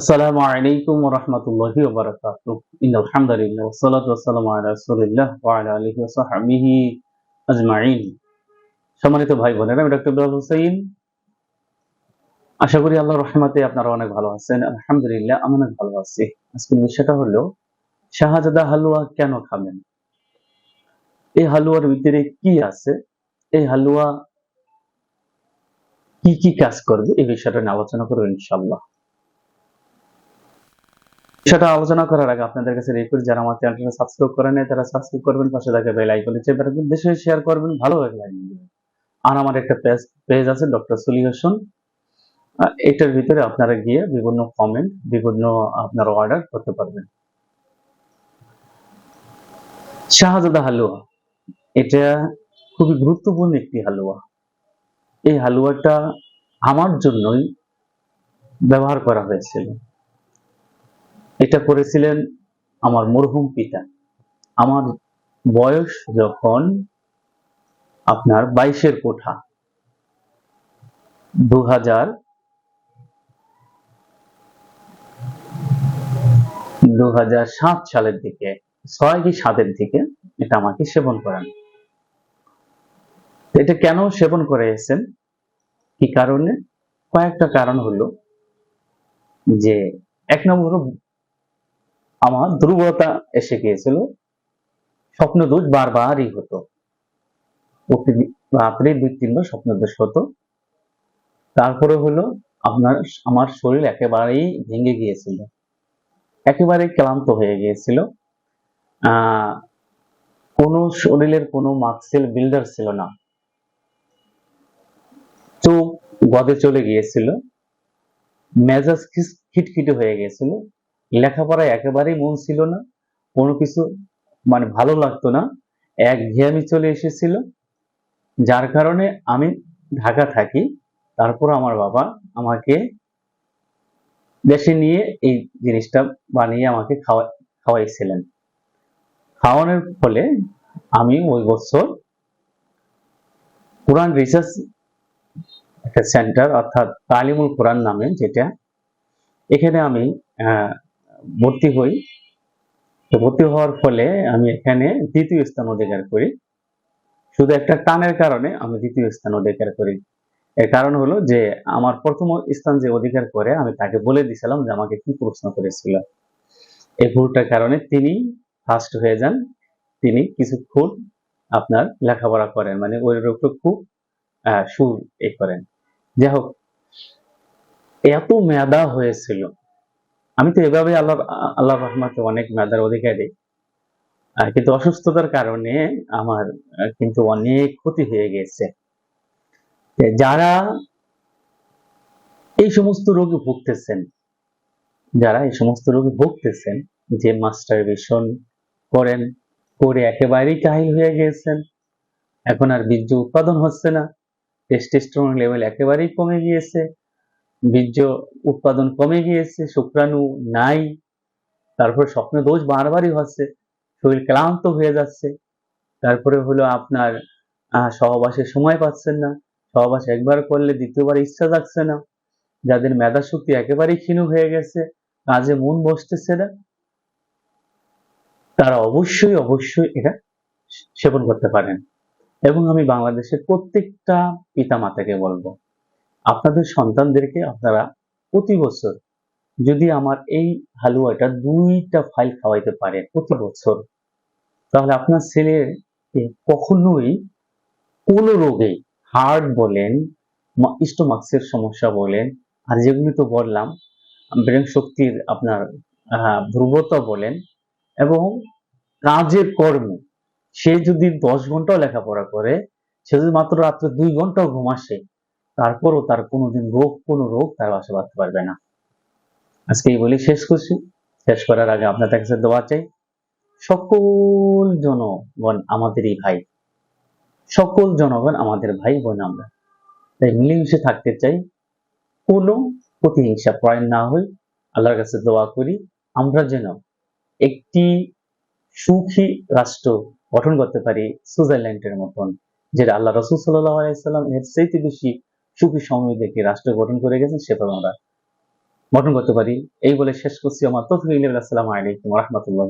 আসসালামু আলাইকুম ওয়া রাহমাতুল্লাহি ওয়া বারাকাতুহু ইন্নাল হামদুলিল্লাহ ওয়া সালাতু ওয়া সালামু আলা রাসূলিল্লাহ ওয়া আলা আলিহি ওয়া সাহবিহি আজমাইন। সম্মানিত ভাই বোনেরা, আমি ডক্টর বিলাল হোসেন আশা করি আল্লাহর রহমতে আপনারা অনেক ভালো আছেন। আলহামদুলিল্লাহ, আমি অনেক ভালো আছি। আজকে বিষয়টা হলো, শাহজাদা হালুয়া কেন খাবেন? এই হালুয়ার ভিতরে কি আছে? এই হালুয়া কি কি কাজ করবে? এই বিষয়টা নিয়ে আলোচনা করব ইনশাআল্লাহ। সেটা আলোচনা করার আগে আপনাদের কাছে রিকোয়েস্ট যারা আমার চ্যানেলটা সাবস্ক্রাইব করে নেয় তারা সাবস্ক্রাইব করবেন, পাশে থাকা বেল আইকনে চেপে রাখবেন, বেশি শেয়ার করবেন, ভালো লাগে লাইক দিবেন। আর আমার একটা পেজ পেজ আছে ডক্টর সলিউশন এটার ভিতরে আপনারা গিয়ে বিভিন্ন কমেন্ট বিভিন্ন আপনার অর্ডার করতে পারবেন। শাহজাদা হালুয়া। এটা খুবই গুরুত্বপূর্ণ একটি হালুয়া। এই হালুয়াটা আমার জন্যই ব্যবহার করা হয়েছিল। এটা করেছিলেন আমার মরহুম পিতা। আমার বয়স যখন আপনার বাইশের কোঠা দু হাজার দু হাজার সাত সালের দিকে, ছয় কি সাতের দিকে এটা আমাকে সেবন করান। এটা কেন সেবন করে এসেছেন কি কারণে? কয়েকটা কারণ হলো যে, এক নম্বর আমার দুর্বলতা এসে গিয়েছিল। স্বপ্ন দোষ বারবারই হতো। রাত্রে দুই তিনবার স্বপ্ন দোষ হতো। তারপরে হলো আপনার আমার শরীর একেবারেই ভেঙে গিয়েছিল। একেবারে ক্লান্ত হয়ে গিয়েছিল। কোনো শরীরের কোনো মাক্সেল বিল্ডার ছিল না। চোখ গদে চলে গিয়েছিল। মেজাজ খিটখিটে হয়ে গিয়েছিল। লেখাপড়ায় একেবারেই মন ছিল না, কোনো কিছু মানে ভালো লাগতো না। এক ঘিয়ামি চলে এসেছিল, যার কারণে আমি ঢাকা থাকি। তারপর আমার বাবা আমাকে দেশে নিয়ে এই জিনিসটা বানিয়ে আমাকে খাওয়া, খাওয়াইছিলেন। খাওয়ানোর ফলে আমি ওই বছর কোরআন রিসার্চ একটা সেন্টার অর্থাৎ তালিমুল কোরআন নামে, যেটা এখানে আমি ভর্তি হই। তো ভর্তি হওয়ার ফলে আমি এখানে দ্বিতীয় স্থান অধিকার করি। শুধু একটা টানের কারণে আমি দ্বিতীয় স্থান অধিকার করি। এর কারণ হলো যে, আমার প্রথম স্থান যে অধিকার করে, আমি তাকে বলে দিয়েছিলাম যে, আমাকে কি প্রশ্ন করেছিল। এই ভুলটার কারণে তিনি ফার্স্ট হয়ে যান। তিনি কিছুক্ষণ আপনার লেখাপড়া করেন মানে ওই রূপে খুব সুর এ করেন। যাই হোক, এত মেধা হয়েছিল আমি তো এভাবে আল্লাহ আল্লাহ রহমাতে অনেক মেধার অধিকারী। কিন্তু অসুস্থতার কারণে আমার কিন্তু অনেক ক্ষতি হয়ে গেছে। যারা এই সমস্ত রোগে ভুগতেছেন, যারা এই সমস্ত রোগে ভুগতেছেন, যে মাস্টার বেশন করেন, করে একেবারেই কাহিল হয়ে গিয়েছেন এখন আর বীর্য উৎপাদন হচ্ছে না টেস্টেস্টোরন লেভেল একেবারেই কমে গিয়েছে বীর্য উৎপাদন কমে গিয়েছে, শুক্রাণু নাই, তারপর স্বপ্ন দোষ বারবারই হচ্ছে, শরীর ক্লান্ত হয়ে যাচ্ছে, তারপরে হলো আপনার সহবাসের সময় পাচ্ছেন না, সহবাস একবার করলে দ্বিতীয়বার ইচ্ছা যাচ্ছে না, যাদের মেধা শক্তি একেবারেই ক্ষীণ হয়ে গেছে, কাজে মন বসতেছে না, তারা অবশ্যই অবশ্যই এটা সেবন করতে পারেন। এবং আমি বাংলাদেশের প্রত্যেকটা পিতা মাতাকে বলব আপনাদের সন্তানদেরকে আপনারা প্রতি বছর যদি আমার এই হালুয়াটা দুইটা ফাইল খাওয়াইতে পারে প্রতি বছর, তাহলে আপনার ছেলের কখনোই কোনো রোগে হার্ট বলেন স্টোমাক্সের সমস্যা বলেন, আর যেগুলি তো বললাম, ব্রেন শক্তির আপনার দুর্বলতা বলেন এবং কাজের কর্ম, সে যদি দশ ঘন্টাও লেখাপড়া করে, সে যদি মাত্র রাত্রে দুই ঘন্টাও ঘুম আসে তারপরও তার কোনোদিন রোগ, কোনো রোগ তার বাসা বাঁধতে পারবে না। আজকে এই বলি শেষ করছি। শেষ করার আগে আপনার কাছে দোয়া চাই। সকল জনগণ আমাদেরই ভাই। সকল জনগণ আমাদের ভাই বোন আমরা। তাই মিলেমিশে থাকতে চাই। কোনো প্রতিহিংসা পয়েন না হই। আল্লাহর কাছে দোয়া করি, আমরা যেন একটি সুখী রাষ্ট্র গঠন করতে পারি সুইজারল্যান্ডের মতন, যেটা আল্লাহ রসুল সাল্লাহ আলাইসাল্লাম এর চাইতে বেশি সুখী সময় দেখে রাষ্ট্র গঠন করে গেছেন সেটা আমরা গঠন করতে পারি। এই বলে শেষ করছি। আমার তফিক আসসালামু আলাইকুম রহমতুল্লাহ